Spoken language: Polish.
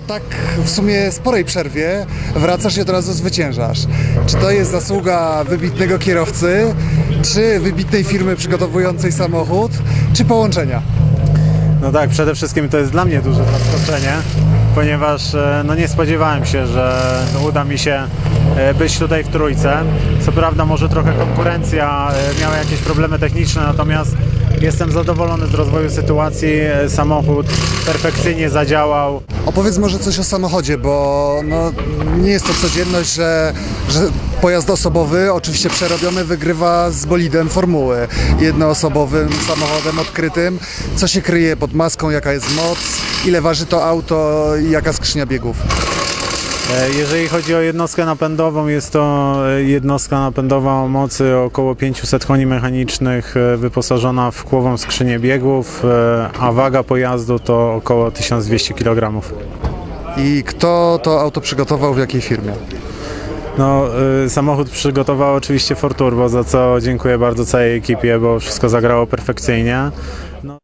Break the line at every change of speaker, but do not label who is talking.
Po tak w sumie sporej przerwie wracasz i od razu zwyciężasz. Czy to jest zasługa wybitnego kierowcy, czy wybitnej firmy przygotowującej samochód, czy połączenia?
No tak, przede wszystkim to jest dla mnie duże zaskoczenie, ponieważ e, no nie spodziewałem się, że uda mi się e, być tutaj w trójce. Co prawda może trochę konkurencja e, miała jakieś problemy techniczne, natomiast jestem zadowolony z rozwoju sytuacji. Samochód perfekcyjnie zadziałał.
Opowiedz może coś o samochodzie, bo no, nie jest to codzienność, że, że pojazd osobowy, oczywiście przerobiony, wygrywa z bolidem formuły. Jednoosobowym samochodem odkrytym. Co się kryje pod maską, jaka jest moc, ile waży to auto i jaka skrzynia biegów?
E, Jeżeli chodzi o jednostkę napędową, jest to e, jednostka napędowa o mocy około 500 koni mechanicznych, e, wyposażona w kłową skrzynię biegów, a waga pojazdu to około 1200 kg.
I kto to auto przygotował, w jakiej firmie?
No, y, samochód przygotował oczywiście Forturbo, za co dziękuję bardzo całej ekipie, bo wszystko zagrało perfekcyjnie. No,